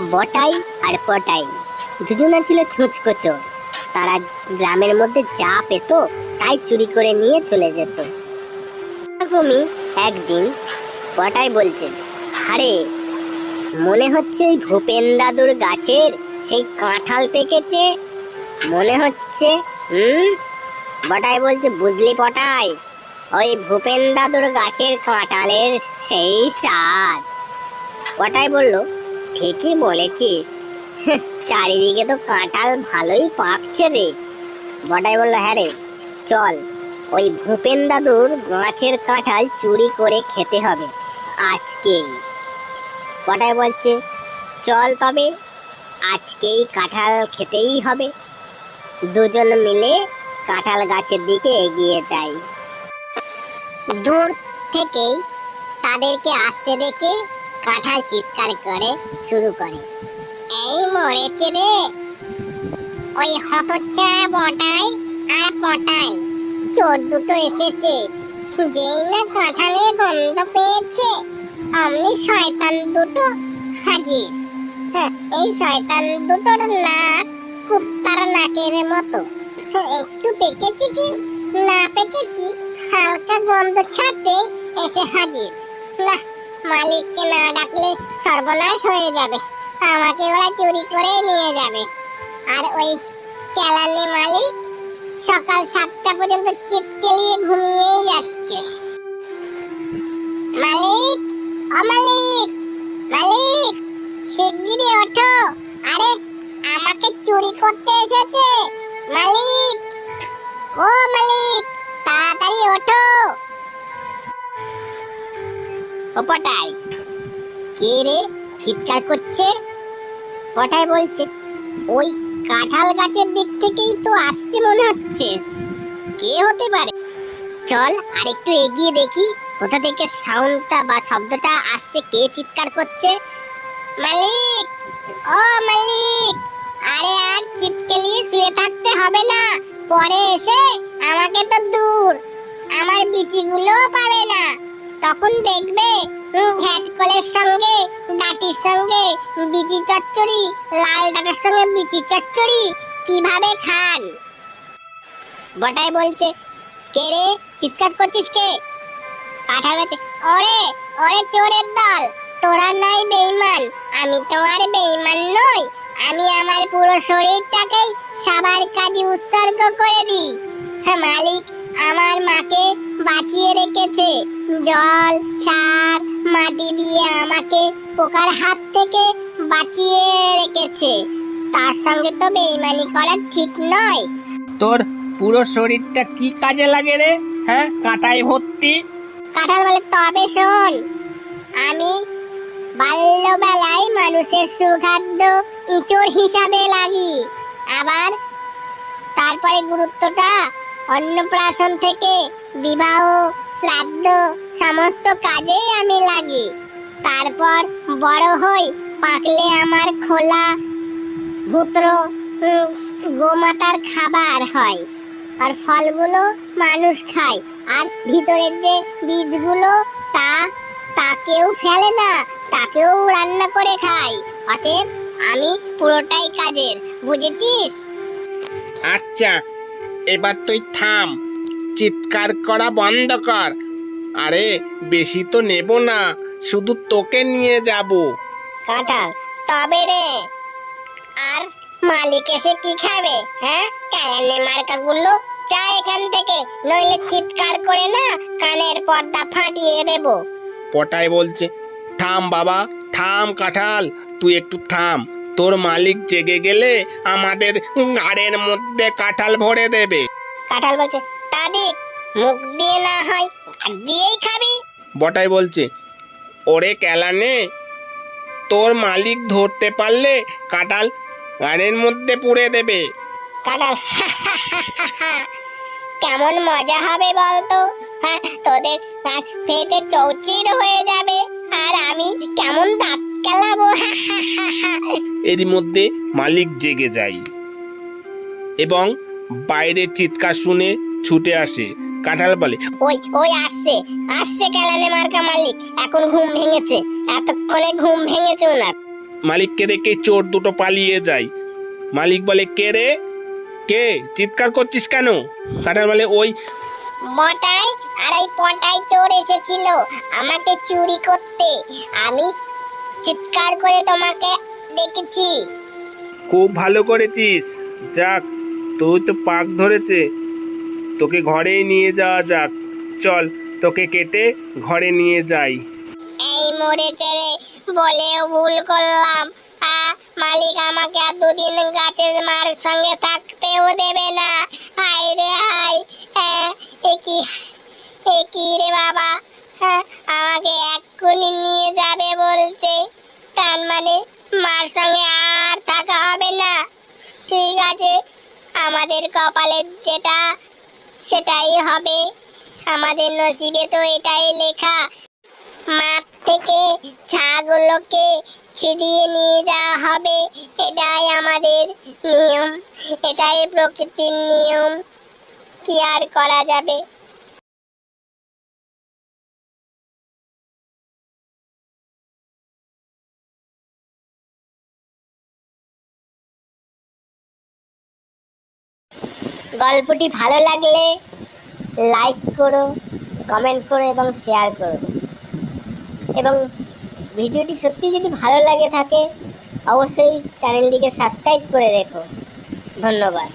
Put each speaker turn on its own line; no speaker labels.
বটাই আর পটাই। দুজনা ছিল ছুঁচকোচো। তারা গ্রামের মধ্যে যা পেত তাই চুরি করে নিয়ে চলে যেত। এরকমই একদিন বটাই বলছে, আরে, মনে হচ্ছে এই ভূপেন দাদুর গাছের সেই কাঁঠাল পেকেছে? মনে হচ্ছে, হুম? বটাই বলছে, বুঝলি পটাই, ওই ভূপেন দাদুর গাছের কাঁঠালের সেই স্বাদ। পটাই বলল ঠিকই বলেছিস। চারিদিকে তো কাঁঠাল ভালোই পাকছে রে। বটাই বলল হ্যাঁ রে, চল। ওই ভূপেন দাদুর গাছের কাঁঠাল চুরি করে খেতে হবে আজকেই। বটাই বলছে, চল তবে, আজকেই কাঁঠাল খেতেই হবে। দুজন মিলে কাঁঠাল গাছের দিকে এগিয়ে যাই। দূর থেকেই তাদেরকে আসতে দেখে কাঁঠাল চিৎকার করে শুরু করে। এই মরেছে রে ওই হতচ্ছাড়া বটাই আর পটাই চোর দুটো এসেছে যেই না কাঁঠালের গন্ধ পেয়েছে অমনি শয়তান দুটো হাজির। হ্যাঁ, এই শয়তান দুটোর নাক কুত্তার নাকের মতো। হ্যাঁ, একটু পেকেছি কি? না পেকেছি হালকা গন্ধ ছাড়তে এসে হাজির। না মালিককে না ডাকলে সর্বনাশ হয়ে যাবে। আমাকে ওরা চুরি করে নিয়ে যাবে। আর ওই কেলানি মালিক সকাল সাতটা পর্যন্ত চিপকেলিয়ে ঘুমিয়েই যাচ্ছে। মালিক, ও মালিক, শিগগিরই ওঠো। আরে, আমাকে চুরি করতে এসেছে। মালিক, ও মালিক, তাড়াতাড়ি ওঠো। ও পটাই। কে রে চিৎকার করছে? পটাই বলছে, ওই কাঁঠাল গাছের দিক থেকেই তো আসছে মনে হচ্ছে। কে হতে পারে? চল আর একটু এগিয়ে দেখি, কোথা থেকে সাউন্ডটা বা শব্দটা আসছে, কে চিৎকার করছে। মালিক! ও মালিক! আরে আর চিৎকেলিয়ে শুয়ে থাকতে হবে না। পরে এসে আমাকে তো দূর। আমার বিচিগুলো পাবে না। তখন দেখবে ঘ্যাটকলের সঙ্গে ডাটির সঙ্গে, বিচি চচ্চড়ি, লাল ডাটার সঙ্গে বিচি চচ্চড়ি কীভাবে খান? বটাই বলছে, কে রে? চিৎকার করছিস কে? কাঁঠাল গাছে ওরে ওরে চোরের দল, তোরা নাই বেইমান আমি তো আর বেইমান নই, আমি আমার পুরো শরীরটাকেই সবার কাজে উৎসর্গ করে দিই। হ্যাঁ মালিক, আমার মাকে বাঁচিয়ে রেখেছে। জল সার মাটি দিয়ে আমাকে পোকার হাত থেকে বাঁচিয়ে রেখেছে। তার সঙ্গে তো বেইমানি করা ঠিক নয়।
তোর পুরো শরীরটা কি কাজে লাগে রে? হ্যাঁ কাঁটায় ভর্তি।
কাঁঠাল বলে তবে শোন আমি বাল্যবেলায় মানুষের সুখাদ্য ইঁচড় হিসাবে লাগি। আবার তারপরে গুরুত্বটা অন্নপ্রাশন থেকে বিবাহ, শ্রাদ্ধ, সমস্ত কাজেই আমি লাগি। তারপর বড় হই, পাকলে আমার খোলা ভূত্র গোমাতার খাবার হয়। আর ফলগুলো মানুষ খায়। আর ভিতরের যে বীজগুলো, তা তাকেও ফেলে না, তাকেও রান্না করে খায় অতএব আমি পুরোটাই কাজের, বুঝেছিস?
আচ্ছা এবার তুই থাম। চিৎকার করা বন্ধ কর। আরে বেশি তো নেব না। শুধু তোকে নিয়ে যাব।
কাঁঠাল তবে রে। আর মালিক এসে কি খাবে হ্যাঁ? কায়ানে মার্কাগুলো যা এখান থেকে। নইলে চিৎকার করে না কানের পর্দা ফাটিয়ে দেবো।
পটাই বলছে থাম বাবা থাম কাঁঠাল তুই একটু থাম। তোর মালিক জেগে গেলে আমাদের গাড়ের মধ্যে কাঁঠাল ভরে দেবে।
কাঁঠাল বলছে দাদি মুখ দিয়ে না হয় হাত দিয়েই খাবি।
বটাই বলছে ওরে কেলানে তোর মালিক ধরতে পারলে কাঁঠাল গাড়ির মধ্যে পুড়ে দেবে।
কাঁঠাল কেমন মজা হবে বলতো? হ্যাঁ তোদের নাক পেটে চৌচির হয়ে যাবে আর আমি কেমন দাঁত কেলাবো
এরই মধ্যে মালিক জেগে যায় এবং বাইরে চিৎকার শুনে ছুটে আসে কাঁঠাল বলে
ওই ওই আসছে আসছে কেলানে মার্কা মালিক। এখন ঘুম ভেঙেছে এতক্ষণে ঘুম ভেঙেছে ওনার।
মালিককে দেখে চোর দুটো পালিয়ে যায়। মালিক বলে কে রে? কে? চিৎকার করছিস কেন? কাঁঠাল বলে ওই
মটাই আর এই পটাই চোর এসেছিল আমাকে চুরি করতে। আমি চিৎকার করে তোমাকে দেখেছি।
খুব ভালো করেছিস। যাক তুই তো পাক ধরেছে। তোকে ঘরেই নিয়ে যাওয়া যাক। চল তোকে কেটে ঘরে নিয়ে যাই।
এই মরেছে রে বলেও ভুল করলাম। আ মালিক আমাকে আর দুদিন গাছের মার সঙ্গে থাকতেও দেবে না। হাই রে হাই হ্যাঁ এ কি এ কি রে বাবা হ্যাঁ আমাকে এক্ষুনি নিয়ে যাবে বলছে। তার মানে মার সঙ্গে আর থাকা হবে না। ঠিক আছে, আমাদের কপালে যেটা, সেটাই হবে। আমাদের নসিবে তো এটাই লেখা। মাঠ থেকে ছাগুলোকে ছিড়িয়ে নিয়ে যাওয়া হবে। এটাই আমাদের নিয়ম। এটাই প্রকৃতির নিয়ম। কি আর করা যাবে? গল্পটি ভালো লাগলে লাইক করো কমেন্ট করো এবং শেয়ার করো। এবং ভিডিওটি সত্যি যদি ভালো লাগে থাকে, অবশ্যই চ্যানেলটিকে সাবস্ক্রাইব করে রেখো। ধন্যবাদ।